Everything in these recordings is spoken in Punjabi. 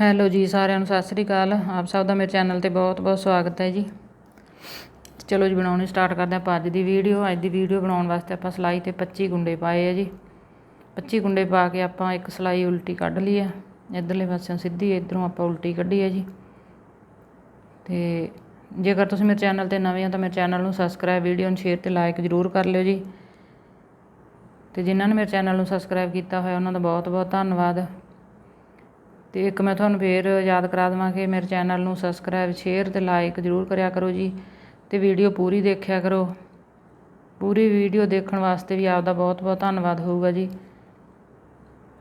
ਹੈਲੋ ਜੀ, ਸਾਰਿਆਂ ਨੂੰ ਸਤਿ ਸ੍ਰੀ ਅਕਾਲ। ਆਪ ਸਭ ਦਾ ਮੇਰੇ ਚੈਨਲ ਤੇ ਬਹੁਤ-ਬਹੁਤ ਸਵਾਗਤ ਹੈ ਜੀ। ਚਲੋ ਜੀ, ਬਣਾਉਣੀ ਸਟਾਰਟ ਕਰਦੇ ਆਪਾਂ ਅੱਜ ਦੀ ਵੀਡੀਓ। ਅੱਜ ਦੀ ਵੀਡੀਓ ਬਣਾਉਣ ਵਾਸਤੇ ਆਪਾਂ ਸਲਾਈ ਤੇ 25 ਗੁੰਡੇ ਪਾਏ ਆ ਜੀ। 25 ਗੁੰਡੇ ਪਾ ਕੇ ਆਪਾਂ ਇੱਕ ਸਲਾਈ ਉਲਟੀ ਕੱਢ ਲਈ ਆ। ਇਧਰਲੇ ਪਾਸਿਓਂ ਸਿੱਧੀ ਇਧਰੋਂ ਆਪਾਂ ਉਲਟੀ ਕੱਢੀ ਹੈ ਜੀ। ਤੇ ਜੇਕਰ ਤੁਸੀਂ ਮੇਰੇ ਚੈਨਲ ਤੇ ਨਵੇਂ ਹੋ ਤਾਂ ਮੇਰੇ ਚੈਨਲ ਨੂੰ ਸਬਸਕ੍ਰਾਈਬ, ਵੀਡੀਓ ਨੂੰ ਸ਼ੇਅਰ ਤੇ ਲਾਈਕ ਜ਼ਰੂਰ ਕਰ ਲਿਓ ਜੀ। ਤੇ ਜਿਨ੍ਹਾਂ ਨੇ ਮੇਰੇ ਚੈਨਲ ਨੂੰ ਸਬਸਕ੍ਰਾਈਬ ਕੀਤਾ ਹੋਇਆ, ਉਹਨਾਂ ਦਾ ਬਹੁਤ-ਬਹੁਤ ਧੰਨਵਾਦ। ਤੇ ਇੱਕ ਮੈਂ ਤੁਹਾਨੂੰ ਫੇਰ ਯਾਦ ਕਰਾ ਦੇਵਾਂ ਕਿ ਮੇਰੇ ਚੈਨਲ ਨੂੰ ਸਬਸਕ੍ਰਾਈਬ ਸ਼ੇਅਰ ਤੇ ਲਾਈਕ ਜ਼ਰੂਰ ਕਰਿਆ ਕਰੋ ਜੀ ਤੇ ਵੀਡੀਓ ਪੂਰੀ ਦੇਖਿਆ ਕਰੋ। ਪੂਰੀ ਵੀਡੀਓ ਦੇਖਣ ਵਾਸਤੇ ਵੀ ਆਪਦਾ ਬਹੁਤ-ਬਹੁਤ ਧੰਨਵਾਦ ਹੋਊਗਾ ਜੀ।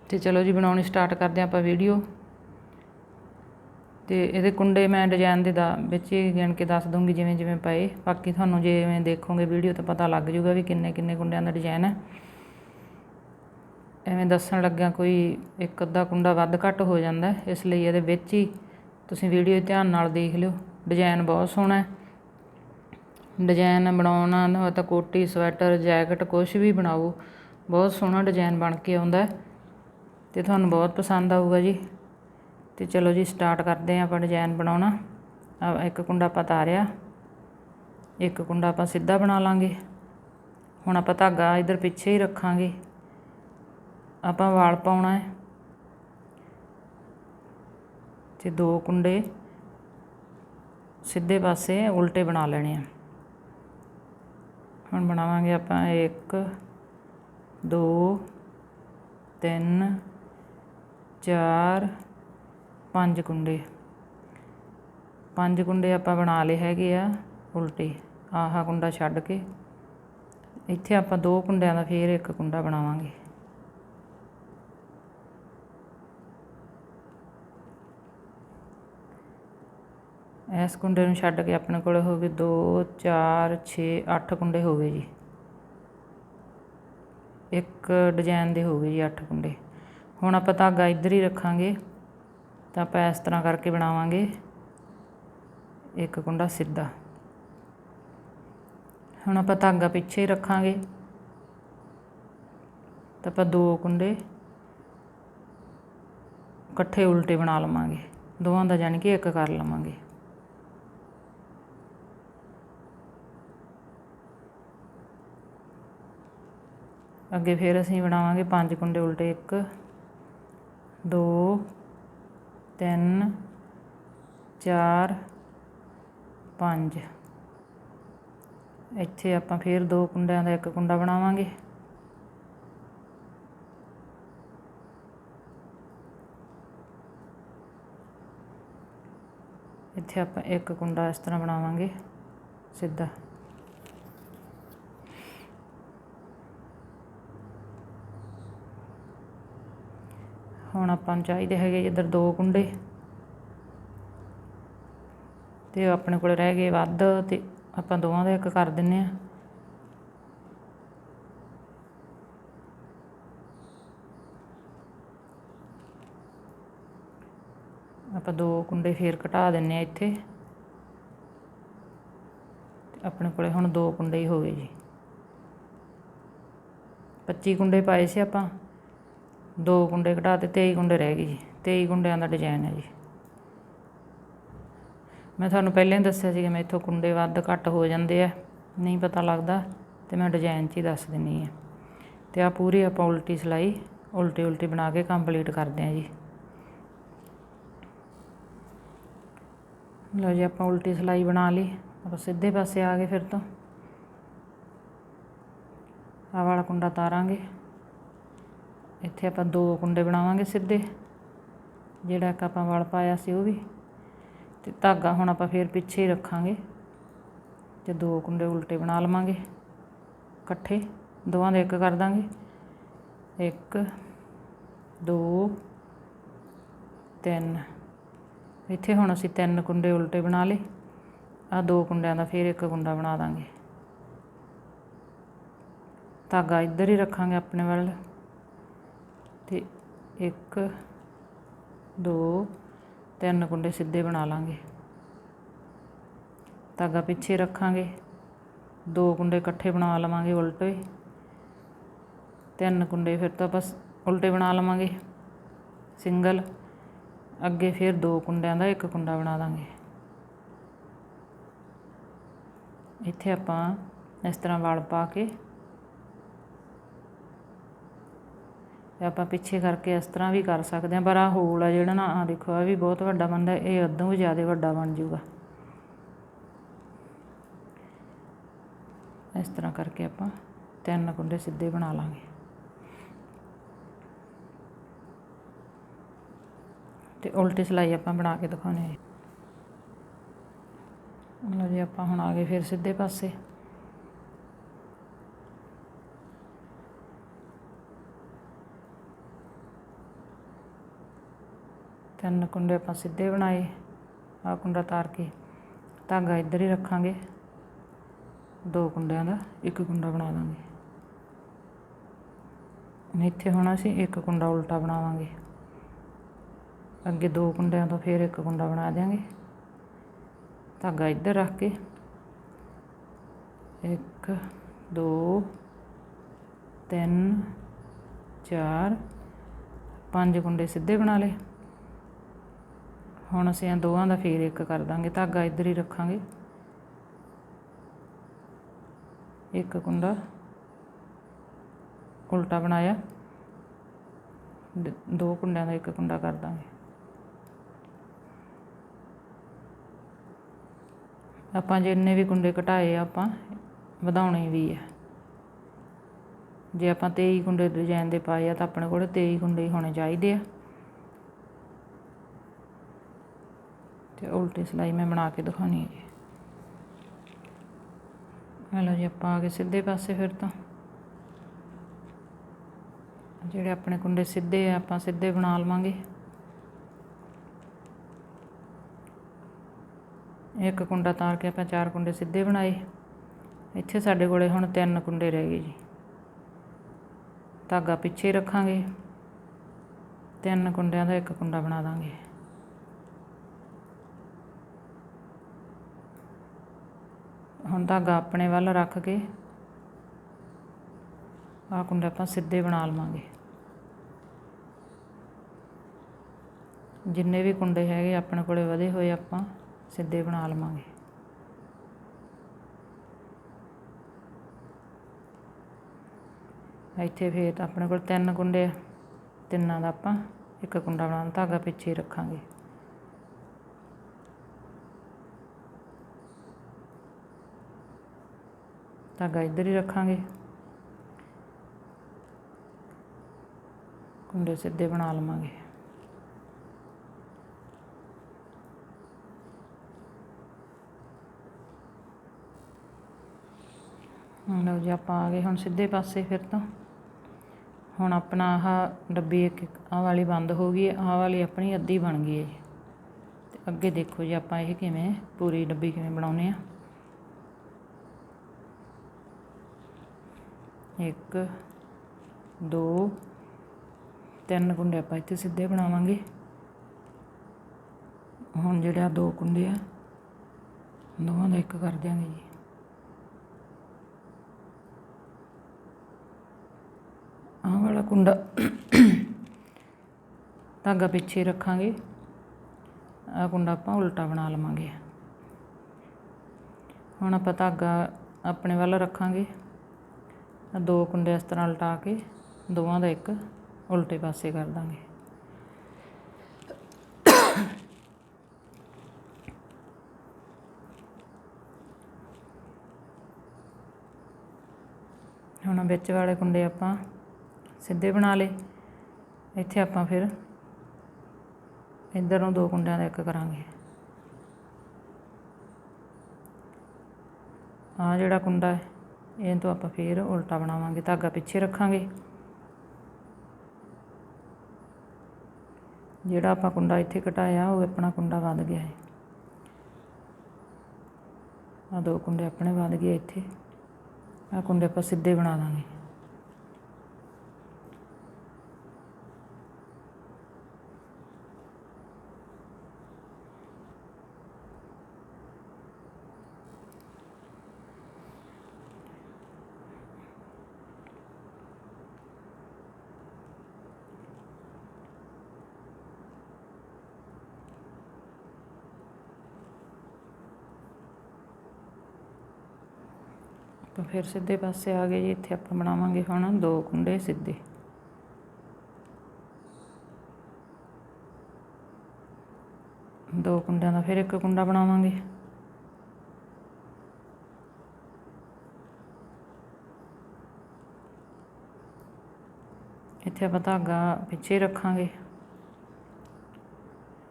ਤੇ ਚਲੋ ਜੀ ਬਣਾਉਣੀ ਸਟਾਰਟ ਕਰਦੇ ਆਪਾਂ ਵੀਡੀਓ ਤੇ ਇਹਦੇ ਕੁੰਡੇ ਮੈਂ ਡਿਜ਼ਾਈਨ ਦੇ ਦਾ ਵਿੱਚ ਹੀ ਗਿਣ ਕੇ ਦੱਸ ਦੂੰਗੀ ਜਿਵੇਂ ਜਿਵੇਂ ਪਏ। ਬਾਕੀ ਤੁਹਾਨੂੰ ਜਿਵੇਂ ਦੇਖੋਗੇ ਵੀਡੀਓ ਤਾਂ ਪਤਾ ਲੱਗ ਜਾਊਗਾ ਵੀ ਕਿੰਨੇ ਕਿੰਨੇ ਕੁੰਡਿਆਂ ਦਾ ਡਿਜ਼ਾਈਨ ਹੈ। ਐਵੇਂ ਦੱਸਣ ਲੱਗਿਆ ਕੋਈ ਇੱਕ ਅੱਧਾ ਕੁੰਡਾ ਵੱਧ ਘੱਟ ਹੋ ਜਾਂਦਾ ਇਸ ਲਈ ਇਹਦੇ ਵਿੱਚ ਹੀ ਤੁਸੀਂ ਵੀਡੀਓ ਧਿਆਨ ਨਾਲ ਦੇਖ ਲਿਓ। ਡਿਜਾਇਨ ਬਹੁਤ ਸੋਹਣਾ ਡਿਜ਼ਾਇਨ ਬਣਾਉਣਾ ਹੋਵੇ ਤਾਂ ਕੋਟੀ ਸਵੈਟਰ ਜੈਕਟ ਕੁਝ ਵੀ ਬਣਾਓ, ਬਹੁਤ ਸੋਹਣਾ ਡਿਜ਼ਾਈਨ ਬਣ ਕੇ ਆਉਂਦਾ ਤੇ ਤੁਹਾਨੂੰ ਬਹੁਤ ਪਸੰਦ ਆਊਗਾ ਜੀ। ਤੇ ਚਲੋ ਜੀ ਸਟਾਰਟ ਕਰਦੇ ਆਂ ਆਪਾਂ ਡਿਜ਼ਾਈਨ ਬਣਾਉਣਾ। ਇੱਕ ਕੁੰਡਾ ਆਪਾਂ ਤਾਰਿਆ, ਇੱਕ ਕੁੰਡਾ ਆਪਾਂ ਸਿੱਧਾ ਬਣਾ ਲਾਂਗੇ। ਹੁਣ ਆਪਾਂ ਧਾਗਾ ਇਧਰ ਪਿੱਛੇ ਹੀ ਰੱਖਾਂਗੇ। ਆਪਾਂ ਵਾਲ ਪਾਉਣਾ ਹੈ। ਤੇ ਦੋ ਕੁੰਡੇ ਸਿੱਧੇ ਪਾਸੇ ਉਲਟੇ ਬਣਾ ਲੈਣੇ ਆ। ਹੁਣ ਬਣਾਵਾਂਗੇ ਆਪਾਂ 1 2 3 4 5 ਕੁੰਡੇ। ਪੰਜ ਕੁੰਡੇ ਆਪਾਂ ਬਣਾ ਲਏ ਹੈਗੇ ਆ ਉਲਟੇ। ਆਹਾ ਕੁੰਡਾ ਛੱਡ ਕੇ ਇੱਥੇ ਆਪਾਂ ਦੋ ਕੁੰਡਿਆਂ ਦਾ ਫੇਰ ਇੱਕ ਕੁੰਡਾ ਬਣਾਵਾਂਗੇ। ਇਸ ਕੁੰਡੇ ਨੂੰ ਛੱਡ ਕੇ ਆਪਣੇ ਕੋਲ ਹੋ ਗਏ 2 4 6 8 ਕੁੰਡੇ ਹੋ ਗਏ ਜੀ। ਇੱਕ ਡਿਜ਼ਾਈਨ ਦੇ ਹੋ ਗਏ ਜੀ 8 ਕੁੰਡੇ। ਹੁਣ ਆਪਾਂ ਧਾਗਾ ਇੱਧਰ ਹੀ ਰੱਖਾਂਗੇ, ਤਾਂ ਆਪਾਂ ਇਸ ਤਰ੍ਹਾਂ ਕਰਕੇ ਬਣਾਵਾਂਗੇ। ਇੱਕ ਕੁੰਡਾ ਸਿੱਧਾ। ਹੁਣ ਆਪਾਂ ਧਾਗਾ ਪਿੱਛੇ ਹੀ ਰੱਖਾਂਗੇ। ਤਾਂ ਆਪਾਂ ਦੋ ਕੁੰਡੇ ਇਕੱਠੇ ਉਲਟੇ ਬਣਾ ਲਵਾਂਗੇ। ਦੋਵਾਂ ਦਾ ਜਾਨੀ ਕਿ ਇੱਕ ਕਰ ਲਵਾਂਗੇ। ਅੱਗੇ ਫਿਰ ਅਸੀਂ ਬਣਾਵਾਂਗੇ ਪੰਜ ਕੁੰਡੇ ਉਲਟੇ 1 2 3 4 5 ਇੱਥੇ ਆਪਾਂ ਫਿਰ ਦੋ ਕੁੰਡਿਆਂ ਦਾ ਇੱਕ ਕੁੰਡਾ ਬਣਾਵਾਂਗੇ। ਇੱਥੇ ਆਪਾਂ ਇੱਕ ਕੁੰਡਾ ਇਸ ਤਰ੍ਹਾਂ ਬਣਾਵਾਂਗੇ, ਸਿੱਧਾ। ਹੁਣ ਆਪਾਂ ਨੂੰ ਚਾਹੀਦੇ ਹੈਗੇ ਇੱਧਰ ਦੋ ਕੁੰਡੇ। ਤੇ ਆਪਣੇ ਕੋਲ ਰਹਿ ਗਏ ਵੱਧ ਤੇ ਆਪਾਂ ਦੋਵਾਂ ਦਾ ਇੱਕ ਕਰ ਦਿੰਨੇ ਆ। ਆਪਾਂ ਦੋ ਕੁੰਡੇ ਫੇਰ ਘਟਾ ਦਿੰਨੇ ਆ ਇੱਥੇ। ਆਪਣੇ ਕੋਲੇ ਹੁਣ ਦੋ ਕੁੰਡੇ ਹੀ ਹੋ ਗਏ ਜੀ। 25 ਕੁੰਡੇ ਪਾਏ ਸੀ ਆਪਾਂ। ਦੋ ਕੁੰਡੇ ਘਟਾ ਤੇ 23 ਕੁੰਡੇ ਰਹਿ ਗਏ ਜੀ। 23 ਕੁੰਡਿਆਂ ਦਾ ਡਿਜ਼ਾਈਨ ਹੈ ਜੀ। ਮੈਂ ਤੁਹਾਨੂੰ ਪਹਿਲਾਂ ਹੀ ਦੱਸਿਆ ਸੀ ਕਿ ਮੈਂ ਇੱਥੋਂ ਕੁੰਡੇ ਵੱਧ ਘੱਟ ਹੋ ਜਾਂਦੇ ਆ। ਨਹੀਂ ਪਤਾ ਲੱਗਦਾ ਤੇ ਮੈਂ ਡਿਜ਼ਾਈਨ 'ਚ ਹੀ ਦੱਸ ਦਿੰਨੀ ਆ। ਤੇ ਆ ਪੂਰੀ ਆਪਾਂ ਉਲਟੀ ਸਲਾਈ, ਉਲਟੀ ਉਲਟੀ ਬਣਾ ਕੇ ਕੰਪਲੀਟ ਕਰਦੇ ਆ ਜੀ। ਲਓ ਜੀ, ਆਪਾਂ ਉਲਟੀ ਸਲਾਈ ਬਣਾ ਲਈ। ਆਪਾਂ ਸਿੱਧੇ ਪਾਸੇ ਆ ਗਏ ਫਿਰ ਤੋਂ। ਆ ਵਾਲਾ ਕੁੰਡਾ ਤਾਰਾਂਗੇ। ਇੱਥੇ ਆਪਾਂ ਦੋ ਕੁੰਡੇ ਬਣਾਵਾਂਗੇ ਸਿੱਧੇ, ਜਿਹੜਾ ਇੱਕ ਆਪਾਂ ਵਲ ਪਾਇਆ ਸੀ ਉਹ ਵੀ। ਤੇ ਧਾਗਾ ਹੁਣ ਆਪਾਂ ਫੇਰ ਪਿੱਛੇ ਹੀ ਰੱਖਾਂਗੇ ਤੇ ਦੋ ਕੁੰਡੇ ਉਲਟੇ ਬਣਾ ਲਵਾਂਗੇ ਇਕੱਠੇ, ਦੋਵਾਂ ਦੇ ਇੱਕ ਕਰ ਦਾਂਗੇ। 1 2 3 ਇੱਥੇ ਹੁਣ ਅਸੀਂ ਤਿੰਨ ਕੁੰਡੇ ਉਲਟੇ ਬਣਾ ਲਏ। ਆ ਦੋ ਕੁੰਡਿਆਂ ਦਾ ਫੇਰ ਇੱਕ ਕੁੰਡਾ ਬਣਾ ਦਾਂਗੇ। ਧਾਗਾ ਇੱਧਰ ਹੀ ਰੱਖਾਂਗੇ ਆਪਣੇ ਵੱਲ। ਤੇ 1 2 ਤਿੰਨ ਕੁੰਡੇ ਸਿੱਧੇ ਬਣਾ ਲਾਂਗੇ। ਧਾਗਾ ਪਿੱਛੇ ਰੱਖਾਂਗੇ। ਦੋ ਕੁੰਡੇ ਇਕੱਠੇ ਬਣਾ ਲਵਾਂਗੇ ਉਲਟੇ। ਤਿੰਨ ਕੁੰਡੇ ਫਿਰ ਤਾਂ ਬਸ ਉਲਟੇ ਬਣਾ ਲਵਾਂਗੇ। ਸਿੰਗਲ। ਅੱਗੇ ਫਿਰ ਦੋ ਕੁੰਡਿਆਂ ਦਾ ਇੱਕ ਕੁੰਡਾ ਬਣਾ ਦਾਂਗੇ। ਇੱਥੇ ਆਪਾਂ ਇਸ ਤਰ੍ਹਾਂ ਵਲ ਪਾ ਕੇ ਅਤੇ ਆਪਾਂ ਪਿੱਛੇ ਕਰਕੇ ਇਸ ਤਰ੍ਹਾਂ ਵੀ ਕਰ ਸਕਦੇ ਹਾਂ, ਪਰ ਆਹ ਹੋਲ ਆ ਜਿਹੜਾ ਨਾ, ਆਹ ਦੇਖੋ ਆ ਵੀ ਬਹੁਤ ਵੱਡਾ ਬਣਦਾ ਇਹ ਅੱਧੋਂ ਵੀ ਜ਼ਿਆਦਾ ਵੱਡਾ ਬਣ ਜਾਊਗਾ। ਇਸ ਤਰ੍ਹਾਂ ਕਰਕੇ ਆਪਾਂ ਤਿੰਨ ਕੁੰਡੇ ਸਿੱਧੇ ਬਣਾ ਲਾਂਗੇ। ਤੇ ਉਲਟੀ ਸਿਲਾਈ ਆਪਾਂ ਬਣਾ ਕੇ ਦਿਖਾਉਣੀ ਹੈ। ਲਓ ਜੀ, ਆਪਾਂ ਹੁਣ ਆ ਗਏ ਫਿਰ ਸਿੱਧੇ ਪਾਸੇ। ਤਿੰਨ ਕੁੰਡੇ ਆਪਾਂ ਸਿੱਧੇ ਬਣਾਏ, ਆਹ ਕੁੰਡਾ ਤਾਰ ਕੇ, ਧਾਗਾ ਇੱਧਰ ਹੀ ਰੱਖਾਂਗੇ। ਦੋ ਕੁੰਡਿਆਂ ਦਾ ਇੱਕ ਕੁੰਡਾ ਬਣਾ ਦਾਂਗੇ। ਇੱਥੇ ਹੁਣ ਅਸੀਂ ਇੱਕ ਕੁੰਡਾ ਉਲਟਾ ਬਣਾਵਾਂਗੇ। ਅੱਗੇ ਦੋ ਕੁੰਡਿਆਂ ਤੋਂ ਫਿਰ ਇੱਕ ਕੁੰਡਾ ਬਣਾ ਦਿਆਂਗੇ। ਧਾਗਾ ਇੱਧਰ ਰੱਖ ਕੇ, ਇੱਕ, ਦੋ, ਤਿੰਨ, ਚਾਰ, ਪੰਜ ਕੁੰਡੇ ਸਿੱਧੇ ਬਣਾ ਲਏ। ਹੁਣ ਅਸੀਂ ਇਹ ਦੋਵਾਂ ਦਾ ਫੇਰ ਇੱਕ ਕਰ ਦਾਂਗੇ, ਧਾਗਾ ਇੱਧਰ ਹੀ ਰੱਖਾਂਗੇ। ਇੱਕ ਕੁੰਡਾ ਉਲਟਾ ਬਣਾਇਆ। ਦੋ ਕੁੰਡਿਆਂ ਦਾ ਇੱਕ ਕੁੰਡਾ ਕਰ ਦਾਂਗੇ। ਆਪਾਂ ਜਿੰਨੇ ਵੀ ਕੁੰਡੇ ਘਟਾਏ ਆ ਆਪਾਂ ਵਧਾਉਣੇ ਵੀ ਆ। ਜੇ ਆਪਾਂ 23 ਕੁੰਡੇ ਡਿਜ਼ਾਈਨ ਦੇ ਪਾਏ ਆ, ਤਾਂ ਆਪਣੇ ਕੋਲ 23 ਕੁੰਡੇ ਹੋਣੇ ਚਾਹੀਦੇ ਆ। ਉਲਟੀ ਸਿਲਾਈ ਮੈਂ ਬਣਾ ਕੇ ਦਿਖਾਉਣੀ ਹੈ ਜੀ। ਆਹ ਲਓ ਜੀ, ਆਪਾਂ ਆ ਗਏ ਸਿੱਧੇ ਪਾਸੇ ਫਿਰ ਤਾਂ। ਜਿਹੜੇ ਆਪਣੇ ਕੁੰਡੇ ਸਿੱਧੇ ਆ, ਆਪਾਂ ਸਿੱਧੇ ਬਣਾ ਲਵਾਂਗੇ। ਇੱਕ ਕੁੰਡਾ ਤਾਰ ਕੇ ਆਪਾਂ ਚਾਰ ਕੁੰਡੇ ਸਿੱਧੇ ਬਣਾਏ। ਇੱਥੇ ਸਾਡੇ ਕੋਲੇ ਹੁਣ ਤਿੰਨ ਕੁੰਡੇ ਰਹਿ ਗਏ ਜੀ। ਧਾਗਾ ਪਿੱਛੇ ਰੱਖਾਂਗੇ। ਤਿੰਨ ਕੁੰਡਿਆਂ ਦਾ ਇੱਕ ਕੁੰਡਾ ਬਣਾ ਦਾਂਗੇ। ਹੁਣ ਧਾਗਾ ਆਪਣੇ ਵੱਲ ਰੱਖ ਕੇ ਆਹ ਕੁੰਡੇ ਆਪਾਂ ਸਿੱਧੇ ਬਣਾ ਲਵਾਂਗੇ। ਜਿੰਨੇ ਵੀ ਕੁੰਡੇ ਹੈਗੇ ਆਪਣੇ ਕੋਲੇ ਵਧੇ ਹੋਏ ਆਪਾਂ ਸਿੱਧੇ ਬਣਾ ਲਵਾਂਗੇ। ਇੱਥੇ ਫੇਰ ਆਪਣੇ ਕੋਲ ਤਿੰਨ ਕੁੰਡੇ ਆ। ਤਿੰਨਾਂ ਦਾ ਆਪਾਂ ਇੱਕ ਕੁੰਡਾ ਬਣਾ ਧਾਗਾ ਪਿੱਛੇ ਰੱਖਾਂਗੇ। ਧਾਗਾ ਇੱਧਰ ਹੀ ਰੱਖਾਂਗੇ। ਕੁੰਡੇ ਸਿੱਧੇ ਬਣਾ ਲਵਾਂਗੇ। ਹੁਣ ਲਓ ਜੀ ਆਪਾਂ ਆ ਗਏ ਹੁਣ ਸਿੱਧੇ ਪਾਸੇ ਫਿਰ ਤੋਂ। ਹੁਣ ਆਪਣਾ ਆਹ ਡੱਬੀ ਇੱਕ ਆਹ ਵਾਲੀ ਬੰਦ ਹੋ ਗਈ ਆਹ ਵਾਲੀ ਆਪਣੀ ਅੱਧੀ ਬਣ ਗਈ ਹੈ। ਜੀ ਤੇ ਅੱਗੇ ਦੇਖੋ ਜੀ ਆਪਾਂ ਇਹ ਕਿਵੇਂ, ਪੂਰੀ ਡੱਬੀ ਕਿਵੇਂ ਬਣਾਉਨੇ ਆ ਇੱਕ, ਦੋ, ਤਿੰਨ ਕੁੰਡੇ ਆਪਾਂ ਇੱਥੇ ਸਿੱਧੇ ਬਣਾਵਾਂਗੇ। ਹੁਣ ਜਿਹੜੇ ਆ ਦੋ ਕੁੰਡੇ ਆ, ਦੋਵਾਂ ਦਾ ਇੱਕ ਕਰ ਦਿਆਂਗੇ ਜੀ। ਆਹ ਵਾਲਾ ਕੁੰਡਾ ਧਾਗਾ ਪਿੱਛੇ ਰੱਖਾਂਗੇ। ਆਹ ਕੁੰਡਾ ਆਪਾਂ ਉਲਟਾ ਬਣਾ ਲਵਾਂਗੇ। ਹੁਣ ਆਪਾਂ ਧਾਗਾ ਆਪਣੇ ਵੱਲ ਰੱਖਾਂਗੇ। ਦੋ ਕੁੰਡੇ ਇਸ ਤਰ੍ਹਾਂ ਉਲਟਾ ਕੇ ਦੋਵਾਂ ਦਾ ਇੱਕ ਉਲਟੇ ਪਾਸੇ ਕਰ ਦਾਂਗੇ। ਹੁਣ ਵਿੱਚ ਵਾਲੇ ਕੁੰਡੇ ਆਪਾਂ ਸਿੱਧੇ ਬਣਾ ਲਏ। ਇੱਥੇ ਆਪਾਂ ਫਿਰ ਇੱਧਰ ਨੂੰ ਦੋ ਕੁੰਡਿਆਂ ਦਾ ਇੱਕ ਕਰਾਂਗੇ। ਆ ਜਿਹੜਾ ਕੁੰਡਾ ਹੈ ਇਹ ਤੋਂ ਆਪਾਂ ਫਿਰ ਉਲਟਾ ਬਣਾਵਾਂਗੇ, ਧਾਗਾ ਪਿੱਛੇ ਰੱਖਾਂਗੇ। ਜਿਹੜਾ ਆਪਾਂ ਕੁੰਡਾ ਇੱਥੇ ਘਟਾਇਆ ਉਹ ਆਪਣਾ ਕੁੰਡਾ ਵੱਧ ਗਿਆ ਹੈ। ਆ ਦੋ ਕੁੰਡੇ ਆਪਣੇ ਵੱਧ ਗਏ ਇੱਥੇ। ਆ ਕੁੰਡੇ ਆਪਾਂ ਸਿੱਧੇ ਬਣਾ ਦਾਂਗੇ। ਤਾਂ ਫਿਰ ਸਿੱਧੇ ਪਾਸੇ ਆ ਗਏ ਜੀ, ਇੱਥੇ ਆਪਾਂ ਬਣਾਵਾਂਗੇ ਹੁਣ ਦੋ ਕੁੰਡੇ ਸਿੱਧੇ। ਦੋ ਕੁੰਡਿਆਂ ਦਾ ਫਿਰ ਇੱਕ ਕੁੰਡਾ ਬਣਾਵਾਂਗੇ। ਇੱਥੇ ਆਪਾਂ ਧਾਗਾ ਪਿੱਛੇ ਰੱਖਾਂਗੇ।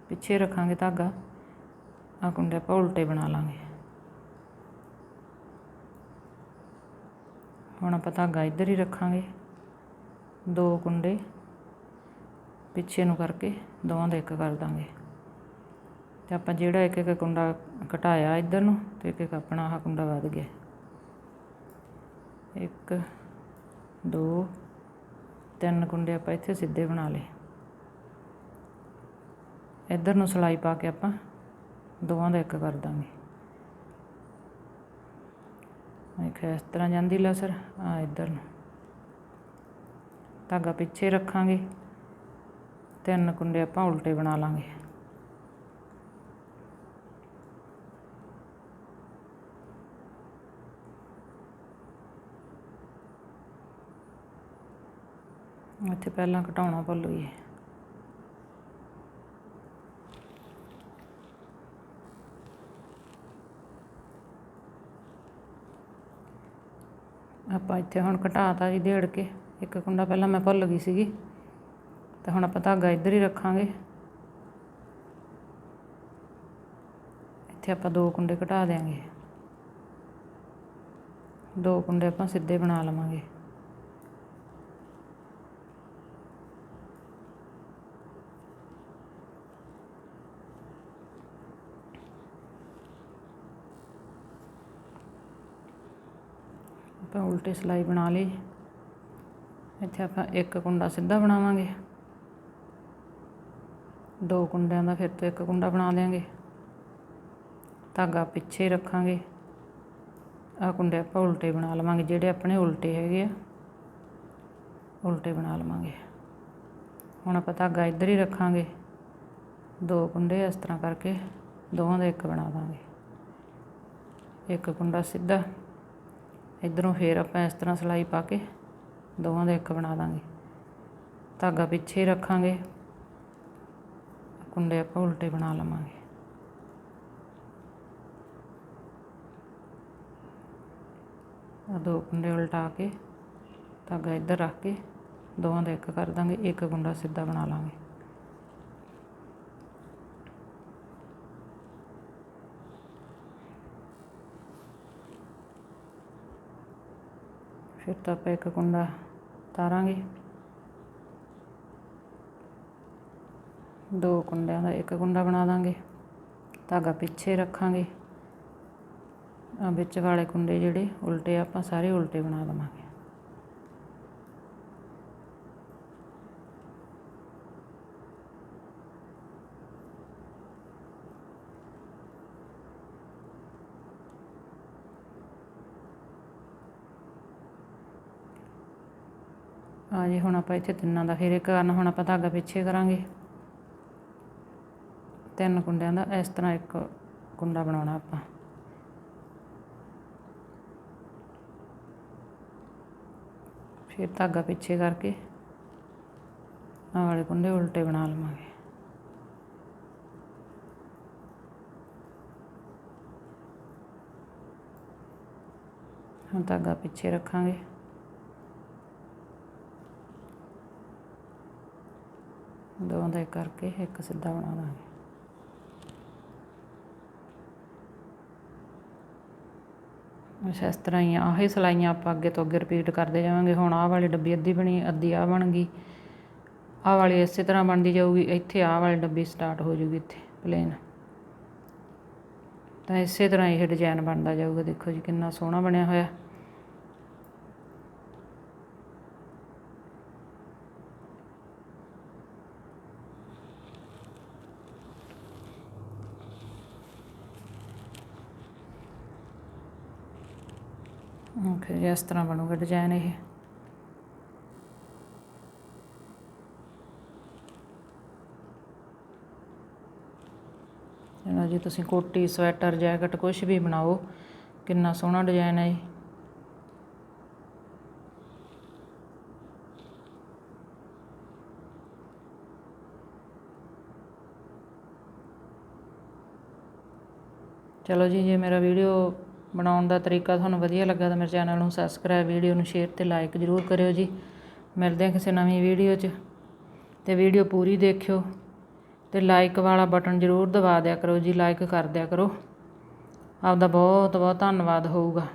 ਪਿੱਛੇ ਰੱਖਾਂਗੇ ਧਾਗਾ। ਆ ਕੁੰਡੇ ਆਪਾਂ ਉਲਟੇ ਬਣਾ ਲਾਂਗੇ। ਹੁਣ ਆਪਾਂ ਧਾਗਾ ਇੱਧਰ ਹੀ ਰੱਖਾਂਗੇ। ਦੋ ਕੁੰਡੇ ਪਿੱਛੇ ਨੂੰ ਕਰਕੇ ਦੋਵਾਂ ਦਾ ਇੱਕ ਕਰ ਦਾਂਗੇ। ਤੇ ਆਪਾਂ ਜਿਹੜਾ ਇੱਕ ਇੱਕ ਕੁੰਡਾ ਘਟਾਇਆ ਇੱਧਰ ਨੂੰ ਤੇ ਇੱਕ ਇੱਕ ਆਪਣਾ ਆਹ ਕੁੰਡਾ ਵੱਧ ਗਿਆ। ਇੱਕ, ਦੋ, ਤਿੰਨ ਕੁੰਡੇ ਆਪਾਂ ਇੱਥੇ ਸਿੱਧੇ ਬਣਾ ਲਏ। ਇੱਧਰ ਨੂੰ ਸਲਾਈ ਪਾ ਕੇ ਆਪਾਂ ਦੋਵਾਂ ਦਾ ਇੱਕ ਕਰ ਦਾਂਗੇ। ਮੈਂ ਇੱਕ ਇਸ ਤਰ੍ਹਾਂ ਜਾਂਦੀ ਲਸਰ, ਆ ਇੱਧਰ ਨੂੰ। ਧਾਗਾ ਪਿੱਛੇ ਰੱਖਾਂਗੇ। ਤਿੰਨ ਕੁੰਡੇ ਆਪਾਂ ਉਲਟੇ ਬਣਾ ਲਾਂਗੇ। ਇੱਥੇ ਪਹਿਲਾਂ ਘਟਾਉਣਾ ਭੁੱਲ ਗਈ। ਆਪਾਂ ਇੱਥੇ ਹੁਣ ਘਟਾਤਾ ਜੀ ਦੇੜ ਕੇ, ਇੱਕ ਕੁੰਡਾ ਪਹਿਲਾਂ ਮੈਂ ਭੁੱਲ ਗਈ ਸੀਗੀ। ਤੇ ਹੁਣ ਆਪਾਂ ਧਾਗਾ ਇੱਧਰ ਹੀ ਰੱਖਾਂਗੇ। ਇੱਥੇ ਆਪਾਂ ਦੋ ਕੁੰਡੇ ਘਟਾ ਦੇਾਂਗੇ ਦੋ ਕੁੰਡੇ ਆਪਾਂ ਸਿੱਧੇ ਬਣਾ ਲਵਾਂਗੇ। ਆਪਾਂ ਉਲਟੀ ਸਿਲਾਈ ਬਣਾ ਲਈ। ਇੱਥੇ ਆਪਾਂ ਇੱਕ ਕੁੰਡਾ ਸਿੱਧਾ ਬਣਾਵਾਂਗੇ। ਦੋ ਕੁੰਡਿਆਂ ਦਾ ਫਿਰ ਤੋਂ ਇੱਕ ਕੁੰਡਾ ਬਣਾ ਦੇਾਂਗੇ ਧਾਗਾ ਪਿੱਛੇ ਰੱਖਾਂਗੇ। ਆ ਕੁੰਡੇ ਆਪਾਂ ਉਲਟੇ ਬਣਾ ਲਵਾਂਗੇ, ਜਿਹੜੇ ਆਪਣੇ ਉਲਟੇ ਹੈਗੇ ਆ। ਉਲਟੇ ਬਣਾ ਲਵਾਂਗੇ। ਹੁਣ ਆਪਾਂ ਧਾਗਾ ਇੱਧਰ ਹੀ ਰੱਖਾਂਗੇ। ਦੋ ਕੁੰਡੇ ਇਸ ਤਰ੍ਹਾਂ ਕਰਕੇ ਦੋਵਾਂ ਦਾ ਇੱਕ ਬਣਾ ਦਾਂਗੇ। ਇੱਕ ਕੁੰਡਾ ਸਿੱਧਾ। ਇਧਰੋਂ ਫੇਰ ਆਪਾਂ ਇਸ ਤਰ੍ਹਾਂ ਸਿਲਾਈ ਪਾ ਕੇ ਦੋਵਾਂ ਦਾ ਇੱਕ ਬਣਾ ਦਾਂਗੇ। ਧਾਗਾ ਪਿੱਛੇ ਰੱਖਾਂਗੇ। ਕੁੰਡੇ ਆਪਾਂ ਉਲਟੇ ਬਣਾ ਲਵਾਂਗੇ। ਆ ਦੋ ਕੁੰਡੇ ਉਲਟਾ ਕੇ ਧਾਗਾ ਇੱਧਰ ਰੱਖ ਕੇ ਦੋਵਾਂ ਦਾ ਇੱਕ ਕਰ ਦਾਂਗੇ। ਇੱਕ ਕੁੰਡਾ ਸਿੱਧਾ ਬਣਾ ਲਾਂਗੇ। ਫਿਰ ਤਾਂ ਆਪਾਂ ਇੱਕ ਕੁੰਡਾ ਤਾਰਾਂਗੇ। ਦੋ ਕੁੰਡਿਆਂ ਦਾ ਇੱਕ ਕੁੰਡਾ ਬਣਾ ਦਾਂਗੇ। ਧਾਗਾ ਪਿੱਛੇ ਰੱਖਾਂਗੇ। ਆ ਵਿੱਚ ਵਾਲੇ ਕੁੰਡੇ ਜਿਹੜੇ, ਉਲਟੇ ਆਪਾਂ ਸਾਰੇ ਉਲਟੇ ਬਣਾ ਦਵਾਂਗੇ ਆ ਜੀ ਹੁਣ ਆਪਾਂ ਇੱਥੇ ਤਿੰਨਾਂ ਦਾ, ਫਿਰ ਇੱਕ ਕਰਨਾ ਹੁਣ ਆਪਾਂ ਧਾਗਾ ਪਿੱਛੇ ਕਰਾਂਗੇ। ਤਿੰਨ ਕੁੰਡਿਆਂ ਦਾ, ਇਸ ਤਰ੍ਹਾਂ ਇੱਕ ਕੁੰਡਾ ਬਣਾਉਣਾ ਆਪਾਂ। ਫਿਰ ਧਾਗਾ ਪਿੱਛੇ ਕਰਕੇ ਆਹ ਵਾਲੇ ਕੁੰਡੇ ਉਲਟੇ ਬਣਾ ਲਵਾਂਗੇ। ਹੁਣ ਧਾਗਾ ਪਿੱਛੇ ਰੱਖਾਂਗੇ। ਦੋਵਾਂ ਦਾ ਕਰਕੇ ਇੱਕ ਸਿੱਧਾ ਬਣਾ ਦਾਂਗੇ। ਅੱਛਾ, ਇਸ ਤਰ੍ਹਾਂ ਹੀ ਆਹੀ ਸਲਾਈਆਂ ਆਪਾਂ ਅੱਗੇ ਤੋਂ ਅੱਗੇ ਰਿਪੀਟ ਕਰਦੇ ਜਾਵਾਂਗੇ। ਹੁਣ ਆਹ ਵਾਲੀ ਡੱਬੀ ਅੱਧੀ ਬਣੀ, ਅੱਧੀ ਆਹ ਬਣ ਗਈ। ਆਹ ਵਾਲੀ ਇਸੇ ਤਰ੍ਹਾਂ ਬਣਦੀ ਜਾਊਗੀ। ਇੱਥੇ ਆਹ ਵਾਲੀ ਡੱਬੀ ਸਟਾਰਟ ਹੋ ਜੂਗੀ ਇੱਥੇ ਪਲੇਨ ਤਾਂ ਇਸੇ ਤਰ੍ਹਾਂ ਇਹ ਡਿਜ਼ਾਈਨ ਬਣਦਾ ਜਾਊਗਾ। ਦੇਖੋ ਜੀ, ਕਿੰਨਾ ਸੋਹਣਾ ਬਣਿਆ ਹੋਇਆ। ਓਕੇ ਇਸ ਤਰ੍ਹਾਂ ਬਣੂਗਾ ਡਿਜ਼ਾਈਨ ਇਹ। ਜਿਹੜਾ ਜੀ, ਤੁਸੀਂ ਕੋਟੀ, ਸਵੈਟਰ, ਜੈਕਟ ਕੁਝ ਵੀ ਬਣਾਓ, ਕਿੰਨਾ ਸੋਹਣਾ ਡਿਜ਼ਾਈਨ ਹੈ ਜੀ ਚਲੋ ਜੀ, ਜੇ ਮੇਰਾ ਵੀਡੀਓ ਬਣਾਉਣ ਦਾ ਤਰੀਕਾ ਤੁਹਾਨੂੰ ਵਧੀਆ ਲੱਗਾ ਤਾਂ ਮੇਰੇ ਚੈਨਲ ਨੂੰ ਸਬਸਕ੍ਰਾਈਬ ਵੀਡੀਓ ਨੂੰ ਸ਼ੇਅਰ ਤੇ ਲਾਈਕ ਜ਼ਰੂਰ ਕਰਿਓ ਜੀ। ਮਿਲਦੇ ਹਾਂ ਕਿਸੇ ਨਵੀਂ ਵੀਡੀਓ 'ਚ। ਤੇ ਵੀਡੀਓ ਪੂਰੀ ਦੇਖਿਓ ਤੇ ਲਾਈਕ ਵਾਲਾ ਬਟਨ ਜ਼ਰੂਰ ਦਬਾ ਦਿਆ ਕਰੋ ਜੀ ਲਾਈਕ ਕਰ ਦਿਆ ਕਰੋ। ਆਪਦਾ ਬਹੁਤ ਬਹੁਤ ਧੰਨਵਾਦ ਹੋਊਗਾ।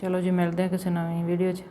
ਚਲੋ ਜੀ, ਮਿਲਦੇ ਹਾਂ ਕਿਸੇ ਨਵੀਂ ਵੀਡੀਓ 'ਚ।